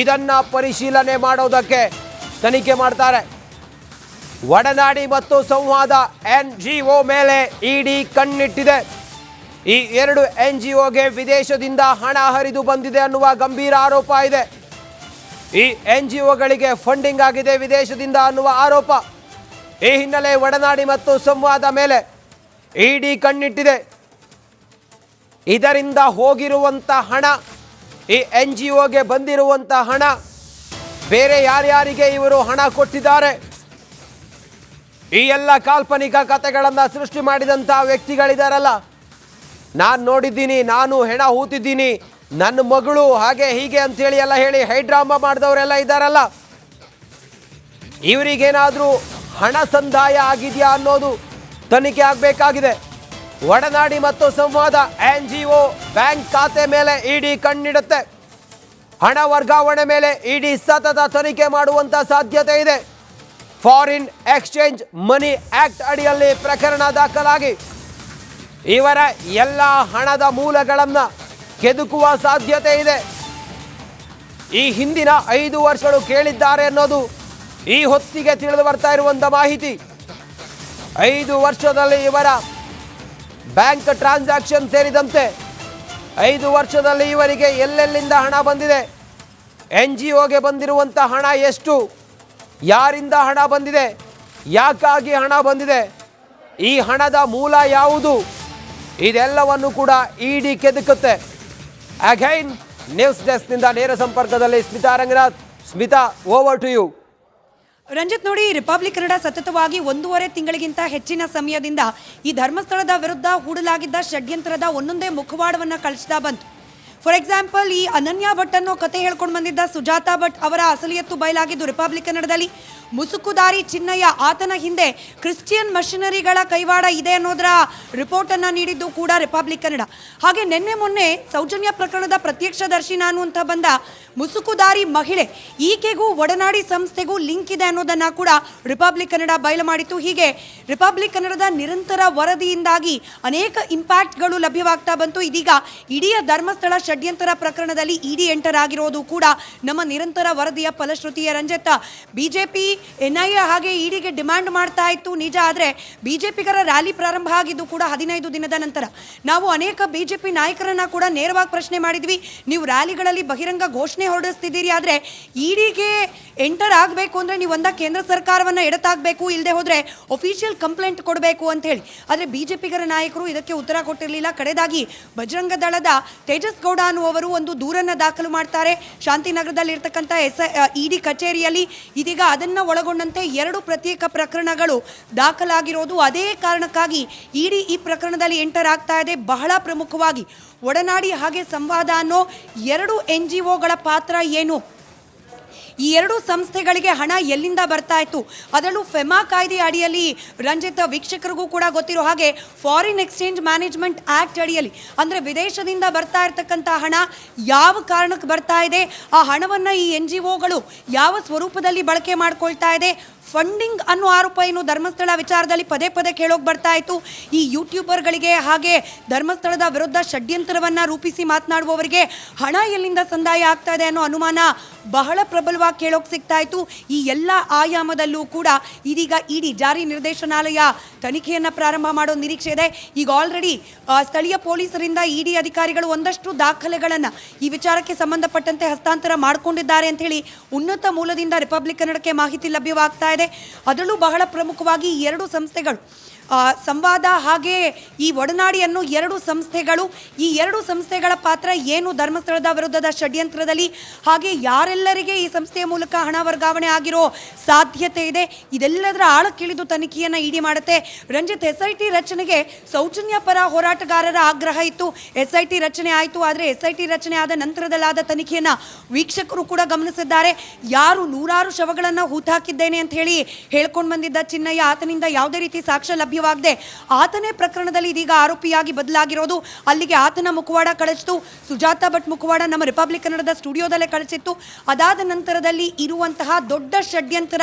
ಇದನ್ನ ಪರಿಶೀಲನೆ ಮಾಡೋದಕ್ಕೆ ತನಿಖೆ ಮಾಡ್ತಾರೆ. ಒಡನಾಡಿ ಮತ್ತು ಸಂವಾದ ಎನ್ ಜಿ ಒ ಮೇಲೆ ಇಡಿ ಕಣ್ಣಿಟ್ಟಿದೆ. ಈ ಎರಡು ಎನ್ ಜಿ ಒಗೆ ವಿದೇಶದಿಂದ ಹಣ ಹರಿದು ಬಂದಿದೆ ಅನ್ನುವ ಗಂಭೀರ ಆರೋಪ ಇದೆ. ಈ ಎನ್ ಜಿ ಒಗಳಿಗೆ ಫಂಡಿಂಗ್ ಆಗಿದೆ ವಿದೇಶದಿಂದ ಅನ್ನುವ ಆರೋಪ. ಈ ಹಿನ್ನೆಲೆ ಒಡನಾಡಿ ಮತ್ತು ಸಂವಾದ ಮೇಲೆ ಇಡಿ ಕಣ್ಣಿಟ್ಟಿದೆ. ಇದರಿಂದ ಹೋಗಿರುವಂಥ ಹಣ ಈ ಎನ್ ಜಿ ಒಗೆ ಬಂದಿರುವಂಥ ಹಣ, ಬೇರೆ ಯಾರ್ಯಾರಿಗೆ ಇವರು ಹಣ ಕೊಟ್ಟಿದ್ದಾರೆ? ಈ ಎಲ್ಲ ಕಾಲ್ಪನಿಕ ಕಥೆಗಳನ್ನು ಸೃಷ್ಟಿ ಮಾಡಿದಂಥ ವ್ಯಕ್ತಿಗಳಿದಾರಲ್ಲ, ನಾನು ನೋಡಿದ್ದೀನಿ, ನಾನು ಹೆಣ ಹೂತಿದ್ದೀನಿ, ನನ್ನ ಮಗಳು ಹಾಗೆ ಹೀಗೆ ಅಂತೇಳಿ ಎಲ್ಲ ಹೇಳಿ ಹೈಡ್ರಾಮಾ ಮಾಡಿದವರೆಲ್ಲ ಇದ್ದಾರಲ್ಲ ಇವರಿಗೇನಾದರೂ ಹಣ ಸಂದಾಯ ಆಗಿದೆಯಾ ಅನ್ನೋದು ತನಿಖೆ ಆಗಬೇಕಾಗಿದೆ. ಒಡನಾಡಿ ಮತ್ತು ಸಂವಾದ ಎನ್ ಜಿ ಒ ಬ್ಯಾಂಕ್ ಖಾತೆ ಮೇಲೆ ಇಡಿ ಕಣ್ಣಿಡುತ್ತೆ. ಹಣ ವರ್ಗಾವಣೆ ಮೇಲೆ ಇಡಿ ಸತತ ತನಿಖೆ ಮಾಡುವಂತ ಸಾಧ್ಯತೆ ಇದೆ. ಫಾರಿನ್ ಎಕ್ಸ್ಚೇಂಜ್ ಮನಿ ಆಕ್ಟ್ ಅಡಿಯಲ್ಲಿ ಪ್ರಕರಣ ದಾಖಲಾಗಿ. ಇವರ ಎಲ್ಲ ಹಣದ ಮೂಲಗಳನ್ನು ಕೆದುಕುವ ಸಾಧ್ಯತೆ ಇದೆ. ಈ ಹಿಂದಿನ ಐದು ವರ್ಷಗಳು ಕೇಳಿದ್ದಾರೆ ಅನ್ನೋದು ಈ ಹೊತ್ತಿಗೆ ತಿಳಿದು ಬರ್ತಾ ಇರುವಂತ ಮಾಹಿತಿ. ಐದು ವರ್ಷದಲ್ಲಿ ಇವರ ಬ್ಯಾಂಕ್ ಟ್ರಾನ್ಸಾಕ್ಷನ್ ಸೇರಿದಂತೆ ಐದು ವರ್ಷದಲ್ಲಿ ಇವರಿಗೆ ಎಲ್ಲೆಲ್ಲಿಂದ ಹಣ ಬಂದಿದೆ? ಎನ್ ಜಿ ಒಗೆ ಬಂದಿರುವಂಥ ಹಣ ಎಷ್ಟು? ಯಾರಿಂದ ಹಣ ಬಂದಿದೆ? ಯಾಕಾಗಿ ಹಣ ಬಂದಿದೆ? ಈ ಹಣದ ಮೂಲ ಯಾವುದು? ಇದೆಲ್ಲವನ್ನು ಕೂಡ ಇಡಿ ಕೆದಕುತ್ತೆ. ಅಗೈನ್ ನ್ಯೂಸ್ ಡೆಸ್ಕ್ನಿಂದ ನೇರ ಸಂಪರ್ಕದಲ್ಲಿ Smita Ranganath. Smita over to you Ranjith ನೋಡಿ ರಿಪಬ್ಲಿಕ್ ಕನ್ನಡ ಸತತವಾಗಿ ಒಂದೂವರೆ ತಿಂಗಳಿಗಿಂತ ಹೆಚ್ಚಿನ ಸಮಯದಿಂದ ಈ ಧರ್ಮಸ್ಥಳದ ವಿರುದ್ಧ ಹೂಡಲಾಗಿದ್ದ ಷಡ್ಯಂತ್ರದ ಒಂದೊಂದೇ ಮುಖವಾಡವನ್ನು ಕಳಿಸ್ತಾ ಬಂತು. ಫಾರ್ ಎಕ್ಸಾಂಪಲ್ ಈ ಅನನ್ಯ ಭಟ್ ಅನ್ನೋ ಕತೆ ಹೇಳ್ಕೊಂಡು ಬಂದಿದ್ದ ಸುಜಾತಾ ಭಟ್ ಅವರ ಅಸಲಿಯತ್ತು ಬಯಲಾಗಿದ್ದು ರಿಪಬ್ಲಿಕ್ ಕನ್ನಡದಲ್ಲಿ ಮುಸುಕುದಾರಿ ಚಿನ್ನಯ್ಯ ಆತನ ಹಿಂದೆ ಕ್ರಿಶ್ಚಿಯನ್ ಮಷಿನರಿಗಳ ಕೈವಾಡ ಇದೆ ಅನ್ನೋದರ ರಿಪೋರ್ಟ್ ಅನ್ನ ನೀಡಿದ್ದು ಕೂಡ ರಿಪಬ್ಲಿಕ್ ಕನ್ನಡ ಹಾಗೆ ನಿನ್ನೆ ಮೊನ್ನೆ ಸೌಜನ್ಯ ಪ್ರಕರಣದ ಪ್ರತ್ಯಕ್ಷದರ್ಶಿ ನಾನು ಅಂತ ಬಂದ ಮುಸುಕುದಾರಿ ಮಹಿಳೆ ಈಕೆಗೂ ಒಡನಾಡಿ ಸಂಸ್ಥೆಗೂ ಲಿಂಕ್ ಇದೆ ಅನ್ನೋದನ್ನ ಕೂಡ ರಿಪಬ್ಲಿಕ್ ಕನ್ನಡ ಬಯಲು ಮಾಡಿತ್ತು. ಹೀಗೆ ರಿಪಬ್ಲಿಕ್ ಕನ್ನಡದ ನಿರಂತರ ವರದಿಯಿಂದಾಗಿ ಅನೇಕ ಇಂಪ್ಯಾಕ್ಟ್ಗಳು ಲಭ್ಯವಾಗ್ತಾ ಬಂತು. ಇದೀಗ ಇಡೀ ಧರ್ಮಸ್ಥಳ ಷಡ್ಯಂತರ ಪ್ರಕರಣದಲ್ಲಿ ಇಡಿ ಎಂಟರ್ ಆಗಿರೋದು ಕೂಡ ನಮ್ಮ ನಿರಂತರ ವರದಿಯ ಫಲಶ್ರುತಿಯ ರಂಜತ್ತ. ಬಿಜೆಪಿ ಎನ್ಐಎ ಹಾಗೆ ಇಡಿಗೆ ಡಿಮ್ಯಾಂಡ್ ಮಾಡ್ತಾ ಇತ್ತು ನಿಜ ಆದರೆ ಬಿಜೆಪಿಗರ ರ್ಯಾಲಿ ಪ್ರಾರಂಭ ಆಗಿದ್ದು ಕೂಡ ಹದಿನೈದು ದಿನದ ನಂತರ. ನಾವು ಅನೇಕ ಬಿಜೆಪಿ ನಾಯಕರನ್ನ ಕೂಡ ನೇರವಾಗಿ ಪ್ರಶ್ನೆ ಮಾಡಿದ್ವಿ. ನೀವು ರ್ಯಾಲಿಗಳಲ್ಲಿ ಬಹಿರಂಗ ಘೋಷಣೆ ಹೊರಡಿಸ್ತಿದ್ದೀರಿ ಆದರೆ ಇಡಿಗೆ ಎಂಟರ್ ಆಗಬೇಕು ಅಂದರೆ ನೀವು ಒಂದ ಕೇಂದ್ರ ಸರ್ಕಾರವನ್ನು ಎಡತಾಗಬೇಕು ಇಲ್ಲದೆ ಹೋದರೆ ಒಫಿಷಿಯಲ್ ಕಂಪ್ಲೇಂಟ್ ಕೊಡಬೇಕು ಅಂತ ಹೇಳಿ. ಆದರೆ ಬಿಜೆಪಿಗರ ನಾಯಕರು ಇದಕ್ಕೆ ಉತ್ತರ ಕೊಟ್ಟಿರಲಿಲ್ಲ. ಕಡೆದಾಗಿ ಬಜರಂಗ ದಳದ ತೇಜಸ್ ಗೌಡ ಅನ್ನುವರು ಒಂದು ದೂರನ್ನು ದಾಖಲು ಮಾಡ್ತಾರೆ. ಶಾಂತಿನಗರದಲ್ಲಿ ಇರ್ತಕ್ಕಂಥ ಎಸ್ ಇಡಿ ಕಚೇರಿಯಲ್ಲಿ ಇದೀಗ ಅದನ್ನು ಒಳಗೊಂಡಂತೆ ಎರಡು ಪ್ರತ್ಯೇಕ ಪ್ರಕರಣಗಳು ದಾಖಲಾಗಿರೋದು. ಅದೇ ಕಾರಣಕ್ಕಾಗಿ ಇಡಿ ಈ ಪ್ರಕರಣದಲ್ಲಿ ಎಂಟರ್ ಆಗ್ತಾ ಇದೆ. ಬಹಳ ಪ್ರಮುಖವಾಗಿ ಒಡನಾಡಿ ಹಾಗೆ ಸಂವಾದ ಅನ್ನೋ ಎರಡು ಎನ್ ಜಿ ಪಾತ್ರ ಏನು? ಈ ಎರಡು ಸಂಸ್ಥೆಗಳಿಗೆ ಹಣ ಎಲ್ಲಿಂದ ಬರ್ತಾ ಇತ್ತು? ಅದರಲ್ಲೂ ಫೆಮಾ ಕಾಯ್ದೆ ಅಡಿಯಲ್ಲಿ ರಂಜಿತ್ ವೀಕ್ಷಕರಿಗೂ ಕೂಡ ಗೊತ್ತಿರೋ ಹಾಗೆ ಫಾರಿನ್ ಎಕ್ಸ್ಚೇಂಜ್ ಮ್ಯಾನೇಜ್ಮೆಂಟ್ ಆಕ್ಟ್ ಅಡಿಯಲ್ಲಿ, ಅಂದರೆ ವಿದೇಶದಿಂದ ಬರ್ತಾ ಇರತಕ್ಕಂಥ ಹಣ ಯಾವ ಕಾರಣಕ್ಕೆ ಬರ್ತಾ ಇದೆ? ಆ ಹಣವನ್ನು ಈ ಎನ್ ಯಾವ ಸ್ವರೂಪದಲ್ಲಿ ಬಳಕೆ ಮಾಡ್ಕೊಳ್ತಾ ಇದೆ? ಫಂಡಿಂಗ್ ಅನ್ನೋ ಆರೋಪ ಏನು ಧರ್ಮಸ್ಥಳ ವಿಚಾರದಲ್ಲಿ ಪದೇ ಪದೇ ಕೇಳೋಕೆ ಬರ್ತಾ ಇತ್ತು. ಈ ಯೂಟ್ಯೂಬರ್ಗಳಿಗೆ ಹಾಗೆ ಧರ್ಮಸ್ಥಳದ ವಿರುದ್ಧ ಷಡ್ಯಂತ್ರವನ್ನು ರೂಪಿಸಿ ಮಾತನಾಡುವವರಿಗೆ ಹಣ ಎಲ್ಲಿಂದ ಸಂದಾಯ ಆಗ್ತಾ ಇದೆ ಅನ್ನೋ ಅನುಮಾನ ಬಹಳ ಪ್ರಬಲವಾಗಿ ಕೇಳೋಕೆ ಸಿಗ್ತಾ ಇತ್ತು. ಈ ಎಲ್ಲ ಆಯಾಮದಲ್ಲೂ ಕೂಡ ಇದೀಗ ಇಡಿ ಜಾರಿ ನಿರ್ದೇಶನಾಲಯ ತನಿಖೆಯನ್ನು ಪ್ರಾರಂಭ ಮಾಡೋ ನಿರೀಕ್ಷೆ ಇದೆ. ಈಗ ಆಲ್ರೆಡಿ ಸ್ಥಳೀಯ ಪೊಲೀಸರಿಂದ ಇಡಿ ಅಧಿಕಾರಿಗಳು ಒಂದಷ್ಟು ದಾಖಲೆಗಳನ್ನು ಈ ವಿಚಾರಕ್ಕೆ ಸಂಬಂಧಪಟ್ಟಂತೆ ಹಸ್ತಾಂತರ ಮಾಡಿಕೊಂಡಿದ್ದಾರೆ ಅಂತ ಹೇಳಿ ಉನ್ನತ ಮೂಲದಿಂದ ರಿಪಬ್ಲಿಕ್ ಕನ್ನಡಕ್ಕೆ ಮಾಹಿತಿ ಲಭ್ಯವಾಗ್ತಾ ಅದರಲ್ಲೂ ಬಹಳ ಪ್ರಮುಖವಾಗಿ ಎರಡು ಸಂಸ್ಥೆಗಳು ಸಂವಾದ ಹಾಗೆ ಈ ಒಡನಾಡಿಯನ್ನು ಎರಡು ಸಂಸ್ಥೆಗಳು, ಈ ಎರಡು ಸಂಸ್ಥೆಗಳ ಪಾತ್ರ ಏನು? ಧರ್ಮಸ್ಥಳದ ವಿರುದ್ಧದ ಷಡ್ಯಂತ್ರದಲ್ಲಿ ಹಾಗೆ ಯಾರೆಲ್ಲರಿಗೆ ಈ ಸಂಸ್ಥೆಯ ಮೂಲಕ ಹಣ ವರ್ಗಾವಣೆ ಆಗಿರೋ ಸಾಧ್ಯತೆ ಇದೆ? ಇದೆಲ್ಲದರ ಆಳಕ್ಕಿಳಿದು ತನಿಖೆಯನ್ನು ಇಡಿ ಮಾಡುತ್ತೆ. ರಂಜಿತ್ ಎಸ್ ಐ ಟಿ ರಚನೆಗೆ ಸೌಜನ್ಯ ಪರ ಹೋರಾಟಗಾರರ ಆಗ್ರಹ ಇತ್ತು. ಎಸ್ ಐ ಟಿ ರಚನೆ ಆಯಿತು, ಆದರೆ ಎಸ್ ಐ ಟಿ ರಚನೆ ಆದ ನಂತರದಲ್ಲಾದ ತನಿಖೆಯನ್ನು ವೀಕ್ಷಕರು ಕೂಡ ಗಮನಿಸಿದ್ದಾರೆ. ಯಾರು ನೂರಾರು ಶವಗಳನ್ನು ಹೂತಾಕಿದ್ದೇನೆ ಅಂತ ಹೇಳಿ ಹೇಳ್ಕೊಂಡು ಬಂದಿದ್ದ ಚಿನ್ನಯ್ಯ, ಆತನಿಂದ ಯಾವುದೇ ರೀತಿ ಸಾಕ್ಷ್ಯ ಲಭ್ಯವಾಗದೆ ಆತನೇ ಪ್ರಕರಣದಲ್ಲಿ ಇದೀಗ ಆರೋಪಿಯಾಗಿ ಬದಲಾಗಿರೋದು. ಅಲ್ಲಿಗೆ ಆತನ ಮುಖವಾಡ ಕಳಿಸಿತು ಸುಜಾತಾ ಭಟ್ ಮುಖವಾಡ ನಮ್ಮ ರಿಪಬ್ಲಿಕ್ ಕನ್ನಡದ ಸ್ಟುಡಿಯೋದಲ್ಲೇ ಕಳಿಸಿತ್ತು ಅದಾದ ನಂತರದಲ್ಲಿ ಇರುವಂತಹ ದೊಡ್ಡ ಷಡ್ಯಂತರ.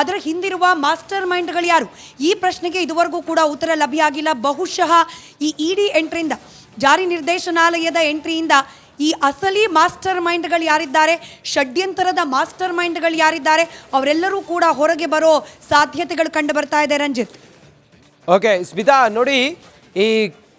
ಅದರ ಹಿಂದಿರುವ ಮಾಸ್ಟರ್ ಮೈಂಡ್ಗಳು ಯಾರು? ಈ ಪ್ರಶ್ನೆಗೆ ಇದುವರೆಗೂ ಕೂಡ ಉತ್ತರ ಲಭ್ಯ ಆಗಿಲ್ಲ ಬಹುಶಃ ಈ ಇಡಿ ಎಂಟ್ರಿಯಿಂದ, ಜಾರಿ ನಿರ್ದೇಶನಾಲಯದ ಎಂಟ್ರಿಯಿಂದ ಈ ಅಸಲಿ ಮಾಸ್ಟರ್ ಮೈಂಡ್ಗಳು ಯಾರಿದ್ದಾರೆ? ಷಡ್ಯಂತರದ ಮಾಸ್ಟರ್ ಮೈಂಡ್ಗಳು ಯಾರಿದ್ದಾರೆ? ಅವರೆಲ್ಲರೂ ಕೂಡ ಹೊರಗೆ ಬರೋ ಸಾಧ್ಯತೆಗಳು ಕಂಡು ಬರ್ತಾ ಇದೆ ರಂಜಿತ್. ಓಕೆ ಸ್ಮಿತಾ, ನೋಡಿ, ಈ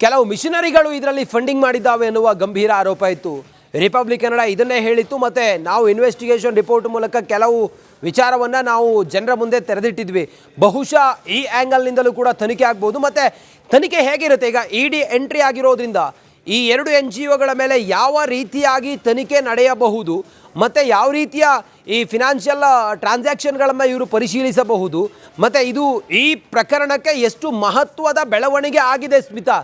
ಕೆಲವು ಮಿಷನರಿಗಳು ಇದರಲ್ಲಿ ಫಂಡಿಂಗ್ ಮಾಡಿದ್ದಾವೆ ಎನ್ನುವ ಗಂಭೀರ ಆರೋಪ ಇತ್ತು. ರಿಪಬ್ಲಿಕ್ ಕನ್ನಡ ಇದನ್ನೇ ಹೇಳಿತ್ತು, ಮತ್ತು ನಾವು ಇನ್ವೆಸ್ಟಿಗೇಷನ್ ರಿಪೋರ್ಟ್ ಮೂಲಕ ಕೆಲವು ವಿಚಾರವನ್ನು ನಾವು ಜನರ ಮುಂದೆ ತೆರೆದಿಟ್ಟಿದ್ವಿ. ಬಹುಶಃ ಈ ಆ್ಯಂಗಲ್ನಿಂದಲೂ ಕೂಡ ತನಿಖೆ ಆಗ್ಬೋದು, ಮತ್ತು ತನಿಖೆ ಹೇಗಿರುತ್ತೆ? ಈಗ ಇ ಡಿ ಎಂಟ್ರಿ ಆಗಿರೋದ್ರಿಂದ ಈ ಎರಡು ಎನ್ ಜಿ ಒಗಳ ಮೇಲೆ ಯಾವ ರೀತಿಯಾಗಿ ತನಿಖೆ ನಡೆಯಬಹುದು? ಮತ್ತು ಯಾವ ರೀತಿಯ ಈ ಫಿನಾನ್ಷಿಯಲ್ ಟ್ರಾನ್ಸಾಕ್ಷನ್ಗಳನ್ನು ಇವರು ಪರಿಶೀಲಿಸಬಹುದು? ಮತ್ತು ಇದು ಈ ಪ್ರಕರಣಕ್ಕೆ ಎಷ್ಟು ಮಹತ್ವದ ಬೆಳವಣಿಗೆ ಆಗಿದೆ, ಸ್ಮಿತಾ?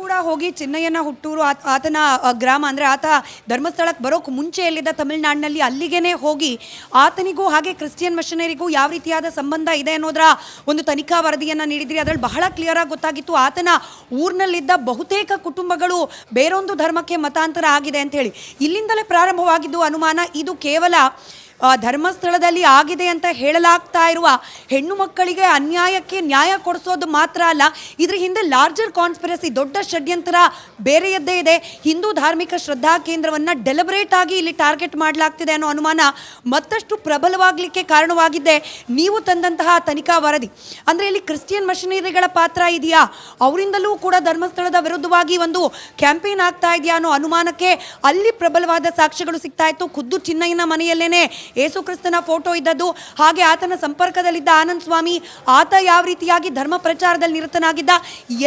ಕೂಡ ಹೋಗಿ ಚಿನ್ನಯ್ಯನ ಹುಟ್ಟೂರು, ಆತ- ಆತನ ಗ್ರಾಮ ಅಂದರೆ ಆತ ಧರ್ಮಸ್ಥಳಕ್ಕೆ ಬರೋಕ್ಕೆ ಮುಂಚೆ ಎಲ್ಲಿದ್ದ ತಮಿಳುನಾಡಿನಲ್ಲಿ ಅಲ್ಲಿಗೇ ಹೋಗಿ ಆತನಿಗೂ ಹಾಗೆ ಕ್ರಿಶ್ಚಿಯನ್ ಮಿಷನರಿಗೂ ಯಾವ ರೀತಿಯಾದ ಸಂಬಂಧ ಇದೆ ಅನ್ನೋದರ ಒಂದು ತನಿಖಾ ವರದಿಯನ್ನು ನೀಡಿದ್ರಿ. ಅದರಲ್ಲಿ ಬಹಳ ಕ್ಲಿಯರ್ ಆಗಿ ಗೊತ್ತಾಗಿತ್ತು. ಆತನ ಊರಿನಲ್ಲಿದ್ದ ಬಹುತೇಕ ಕುಟುಂಬಗಳು ಬೇರೊಂದು ಧರ್ಮಕ್ಕೆ ಮತಾಂತರ ಆಗಿದೆ ಅಂತ ಹೇಳಿ. ಇಲ್ಲಿಂದಲೇ ಪ್ರಾರಂಭವಾಗಿದ್ದು ಅನುಮಾನ, ಇದು ಕೇವಲ ಧರ್ಮಸ್ಥಳದಲ್ಲಿ ಆಗಿದೆ ಅಂತ ಹೇಳಲಾಗ್ತಾ ಇರುವ ಹೆಣ್ಣು ಮಕ್ಕಳಿಗೆ ಅನ್ಯಾಯಕ್ಕೆ ನ್ಯಾಯ ಕೊಡಿಸೋದು ಮಾತ್ರ ಅಲ್ಲ, ಇದ್ರ ಹಿಂದೆ ಲಾರ್ಜರ್ ಕಾನ್ಸ್ಪಿರಸಿ, ದೊಡ್ಡ ಷಡ್ಯಂತರ ಬೇರೆಯದ್ದೇ ಇದೆ. ಹಿಂದೂ ಧಾರ್ಮಿಕ ಶ್ರದ್ಧಾ ಕೇಂದ್ರವನ್ನು ಡೆಲಿಬರೇಟ್ ಆಗಿ ಇಲ್ಲಿ ಟಾರ್ಗೆಟ್ ಮಾಡಲಾಗ್ತಿದೆ ಅನ್ನೋ ಅನುಮಾನ ಮತ್ತಷ್ಟು ಪ್ರಬಲವಾಗಲಿಕ್ಕೆ ಕಾರಣವಾಗಿದ್ದೆ ನೀವು ತಂದಂತಹ ತನಿಖಾ ವರದಿ. ಅಂದರೆ ಇಲ್ಲಿ ಕ್ರಿಶ್ಚಿಯನ್ ಮಷಿನರಿಗಳ ಪಾತ್ರ ಇದೆಯಾ? ಅವರಿಂದಲೂ ಕೂಡ ಧರ್ಮಸ್ಥಳದ ವಿರುದ್ಧವಾಗಿ ಒಂದು ಕ್ಯಾಂಪೇನ್ ಆಗ್ತಾ ಇದೆಯಾ ಅನ್ನೋ ಅನುಮಾನಕ್ಕೆ ಅಲ್ಲಿ ಪ್ರಬಲವಾದ ಸಾಕ್ಷ್ಯಗಳು ಸಿಗ್ತಾ ಇತ್ತು. ಖುದ್ದು ಚಿನ್ನಯ್ಯನ ಮನೆಯಲ್ಲೇನೆ ಏಸು ಕ್ರಿಸ್ತನ ಫೋಟೋ ಇದ್ದದ್ದು. ಹಾಗೆ ಆತನ ಸಂಪರ್ಕದಲ್ಲಿದ್ದ ಆನಂದ್ ಸ್ವಾಮಿ, ಆತ ಯಾವ ರೀತಿಯಾಗಿ ಧರ್ಮ ಪ್ರಚಾರದಲ್ಲಿ ನಿರತನಾಗಿದ್ದ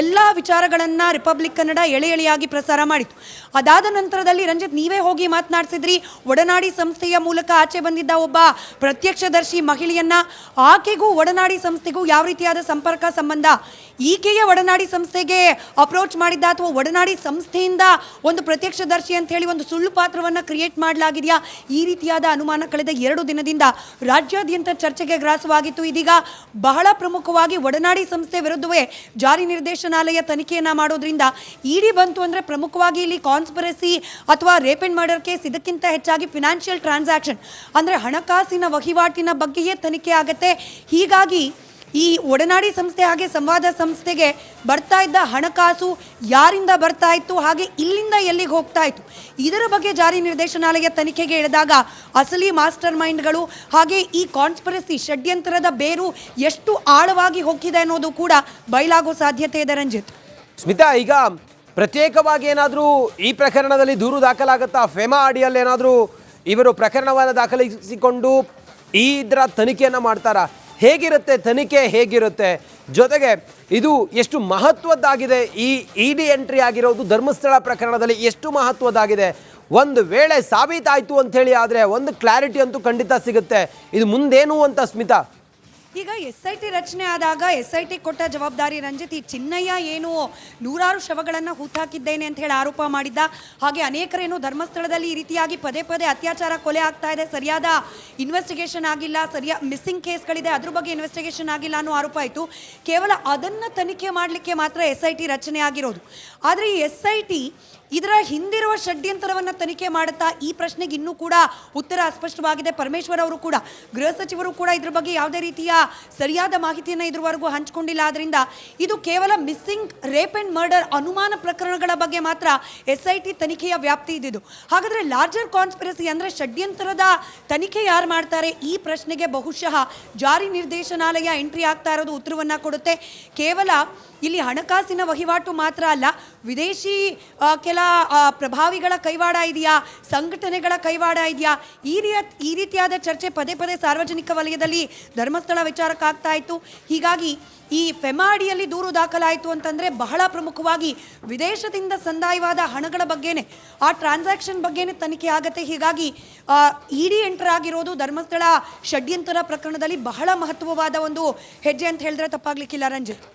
ಎಲ್ಲ ವಿಚಾರಗಳನ್ನು ರಿಪಬ್ಲಿಕ್ ಕನ್ನಡ ಎಳೆ ಎಳೆಯಾಗಿ ಪ್ರಸಾರ ಮಾಡಿತು. ಅದಾದ ನಂತರದಲ್ಲಿ ರಂಜಿತ್ ನೀವೇ ಹೋಗಿ ಮಾತನಾಡಿಸಿದ್ರಿ. ಒಡನಾಡಿ ಸಂಸ್ಥೆಯ ಮೂಲಕ ಆಚೆ ಬಂದಿದ್ದ ಒಬ್ಬ ಪ್ರತ್ಯಕ್ಷದರ್ಶಿ ಮಹಿಳೆಯನ್ನ, ಆಕೆಗೂ ಒಡನಾಡಿ ಸಂಸ್ಥೆಗೂ ಯಾವ ರೀತಿಯಾದ ಸಂಪರ್ಕ ಸಂಬಂಧ? ಈಕೆಯ ಒಡನಾಡಿ ಸಂಸ್ಥೆಗೆ ಅಪ್ರೋಚ್ ಮಾಡಿದ್ದ ಅಥವಾ ಒಡನಾಡಿ ಸಂಸ್ಥೆಯಿಂದ ಒಂದು ಪ್ರತ್ಯಕ್ಷದರ್ಶಿ ಅಂತ ಹೇಳಿ ಒಂದು ಸುಳ್ಳು ಪಾತ್ರವನ್ನ ಕ್ರಿಯೇಟ್ ಮಾಡಲಾಗಿದೆಯಾ? ಈ ರೀತಿಯಾದ ಅನುಮಾನ ಕಳೆದ ಎರಡು ದಿನದಿಂದ ರಾಜ್ಯಾದ್ಯಂತ ಚರ್ಚೆಗೆ ಗ್ರಾಸವಾಗಿತ್ತು. ಇದೀಗ ಬಹಳ ಪ್ರಮುಖವಾಗಿ ಒಡನಾಡಿ ಸಂಸ್ಥೆ ವಿರುದ್ಧವೇ ಜಾರಿ ನಿರ್ದೇಶನಾಲಯ ತನಿಖೆಯನ್ನ ಮಾಡೋದ್ರಿಂದ ಇಡಿ ಬಂತು ಅಂದ್ರೆ ಪ್ರಮುಖವಾಗಿ ಇಲ್ಲಿ ಕಾನ್ಸ್ಪರೆಸಿ ಅಥವಾ ರೇಪ್ ಅಂಡ್ ಮರ್ಡರ್ ಕೇಸ್ ಇದಕ್ಕಿಂತ ಹೆಚ್ಚಾಗಿ ಫಿನಾನ್ಷಿಯಲ್ ಟ್ರಾನ್ಸಾಕ್ಷನ್ ಅಂದ್ರೆ ಹಣಕಾಸಿನ ವಹಿವಾಟಿನ ಬಗ್ಗೆಯೇ ತನಿಖೆ ಆಗತ್ತೆ. ಹೀಗಾಗಿ ಈ ಒಡನಾಡಿ ಸಂಸ್ಥೆ ಹಾಗೆ ಸಂವಾದ ಸಂಸ್ಥೆಗೆ ಬರ್ತಾ ಇದ್ದ ಹಣಕಾಸು ಯಾರಿಂದ ಬರ್ತಾ ಇತ್ತು ಹಾಗೆ ಇಲ್ಲಿಂದ ಎಲ್ಲಿಗೆ ಹೋಗ್ತಾ ಇತ್ತು? ಇದರ ಬಗ್ಗೆ ಜಾರಿ ನಿರ್ದೇಶನಾಲಯ ತನಿಖೆಗೆ ಇಳಿದಾಗ ಅಸಲಿ ಮಾಸ್ಟರ್ ಮೈಂಡ್ಗಳು ಹಾಗೆ ಈ ಕಾನ್ಸ್ಪರಸಿ ಷಡ್ಯಂತರದ ಬೇರು ಎಷ್ಟು ಆಳವಾಗಿ ಹೋಗಿದೆ ಅನ್ನೋದು ಕೂಡ ಬಯಲಾಗೋ ಸಾಧ್ಯತೆ ಇದೆ ರಂಜಿತ್. ಸ್ಮಿತಾ, ಈಗ ಪ್ರತ್ಯೇಕವಾಗಿ ಏನಾದರೂ ಈ ಪ್ರಕರಣದಲ್ಲಿ ದೂರು ದಾಖಲಾಗುತ್ತಾ? ಫೆಮಾ ಅಡಿಯಲ್ಲಿ ಏನಾದರೂ ಇವರು ಪ್ರಕರಣವನ್ನು ದಾಖಲಿಸಿಕೊಂಡು ಈ ಇದರ ತನಿಖೆಯನ್ನು ಮಾಡ್ತಾರಾ? ಹೇಗಿರುತ್ತೆ, ತನಿಖೆ ಹೇಗಿರುತ್ತೆ? ಜೊತೆಗೆ ಇದು ಎಷ್ಟು ಮಹತ್ವದ್ದಾಗಿದೆ? ಈ ಇ ಡಿ ಎಂಟ್ರಿ ಆಗಿರೋದು ಧರ್ಮಸ್ಥಳ ಪ್ರಕರಣದಲ್ಲಿ ಎಷ್ಟು ಮಹತ್ವದ್ದಾಗಿದೆ? ಒಂದು ವೇಳೆ ಸಾಬೀತಾಯಿತು ಅಂಥೇಳಿ ಆದರೆ ಒಂದು ಕ್ಲಾರಿಟಿ ಅಂತೂ ಖಂಡಿತ ಸಿಗುತ್ತೆ. ಇದು ಮುಂದೇನು ಅಂತ ಸ್ಮಿತಾ? ಈಗ ಎಸ್ ಐ ಟಿ ರಚನೆ ಆದಾಗ ಎಸ್ ಐ ಟಿ ಕೊಟ್ಟ ಜವಾಬ್ದಾರಿ ರಂಜಿತ್ ಈ ಚಿನ್ನಯ್ಯ ಏನು ನೂರಾರು ಶವಗಳನ್ನು ಹೂತಾಕಿದ್ದೇನೆ ಅಂತ ಹೇಳಿ ಆರೋಪ ಮಾಡಿದ್ದ. ಹಾಗೆ ಅನೇಕರೇನು ಧರ್ಮಸ್ಥಳದಲ್ಲಿ ಈ ರೀತಿಯಾಗಿ ಪದೇ ಪದೇ ಅತ್ಯಾಚಾರ ಕೊಲೆ ಆಗ್ತಾ ಇದೆ. ಸರಿಯಾದ ಇನ್ವೆಸ್ಟಿಗೇಷನ್ ಆಗಿಲ್ಲ, ಸರಿಯಾ ಮಿಸ್ಸಿಂಗ್ ಕೇಸ್ಗಳಿದೆ ಅದ್ರ ಬಗ್ಗೆ ಇನ್ವೆಸ್ಟಿಗೇಷನ್ ಆಗಿಲ್ಲ ಅನ್ನೋ ಆರೋಪ ಆಯಿತು. ಕೇವಲ ಅದನ್ನು ತನಿಖೆ ಮಾಡಲಿಕ್ಕೆ ಮಾತ್ರ ಎಸ್ ಐ ಟಿ ರಚನೆ ಆಗಿರೋದು. ಆದರೆ ಈ ಎಸ್ ಐ ಟಿ ಇದರ ಹಿಂದಿರುವ ಷಡ್ಯಂತರವನ್ನು ತನಿಖೆ ಮಾಡುತ್ತಾ ಈ ಪ್ರಶ್ನೆಗೆ ಇನ್ನೂ ಕೂಡ ಉತ್ತರ ಅಸ್ಪಷ್ಟವಾಗಿದೆ. ಪರಮೇಶ್ವರ್ ಅವರು ಕೂಡ, ಗೃಹ ಸಚಿವರು ಕೂಡ ಇದ್ರ ಬಗ್ಗೆ ಯಾವುದೇ ರೀತಿಯ ಸರಿಯಾದ ಮಾಹಿತಿಯನ್ನು ಇದುವರೆಗೂ ಹಂಚಿಕೊಂಡಿಲ್ಲ. ಆದ್ದರಿಂದ ಇದು ಕೇವಲ ಮಿಸ್ಸಿಂಗ್, ರೇಪ್ ಅಂಡ್ ಮರ್ಡರ್ ಅನುಮಾನ ಪ್ರಕರಣಗಳ ಬಗ್ಗೆ ಮಾತ್ರ ಎಸ್ ಐ ಟಿ ತನಿಖೆಯ ವ್ಯಾಪ್ತಿ ಇದ್ದಿದ್ದು. ಹಾಗಾದ್ರೆ ಲಾರ್ಜರ್ ಕಾನ್ಸ್ಪಿರಸಿ ಅಂದ್ರೆ ಷಡ್ಯಂತರದ ತನಿಖೆ ಯಾರು ಮಾಡ್ತಾರೆ? ಈ ಪ್ರಶ್ನೆಗೆ ಬಹುಶಃ ಜಾರಿ ನಿರ್ದೇಶನಾಲಯ ಎಂಟ್ರಿ ಆಗ್ತಾ ಇರೋದು ಉತ್ತರವನ್ನು ಕೊಡುತ್ತೆ. ಕೇವಲ ಇಲ್ಲಿ ಹಣಕಾಸಿನ ವಹಿವಾಟು ಮಾತ್ರ ಅಲ್ಲ ವಿದೇಶಿ ಕೆಲ ಪ್ರಭಾವಿಗಳ ಕೈವಾಡ ಇದೆಯಾ? ಸಂಘಟನೆಗಳ ಕೈವಾಡ ಇದೆಯಾ? ಈ ರೀ, ಈ ರೀತಿಯಾದ ಚರ್ಚೆ ಪದೇ ಪದೇ ಸಾರ್ವಜನಿಕ ವಲಯದಲ್ಲಿ ಧರ್ಮಸ್ಥಳ ವಿಚಾರಕ್ಕಾಗ್ತಾ ಇತ್ತು. ಹೀಗಾಗಿ ಈ ಫೆಮಾಡಿಯಲ್ಲಿ ದೂರು ದಾಖಲಾಯಿತು ಅಂತಂದರೆ ಬಹಳ ಪ್ರಮುಖವಾಗಿ ವಿದೇಶದಿಂದ ಸಂದಾಯವಾದ ಹಣಗಳ ಬಗ್ಗೆನೇ, ಆ ಟ್ರಾನ್ಸಾಕ್ಷನ್ ಬಗ್ಗೆನೇ ತನಿಖೆ ಆಗತ್ತೆ. ಹೀಗಾಗಿ ಇಡಿ ಎಂಟರ್ ಆಗಿರೋದು ಧರ್ಮಸ್ಥಳ ಷಡ್ಯಂತರ ಪ್ರಕರಣದಲ್ಲಿ ಬಹಳ ಮಹತ್ವವಾದ ಒಂದು ಹೆಜ್ಜೆ ಅಂತ ಹೇಳಿದ್ರೆ ತಪ್ಪಾಗ್ಲಿಕ್ಕಿಲ್ಲ ರಂಜಿತ್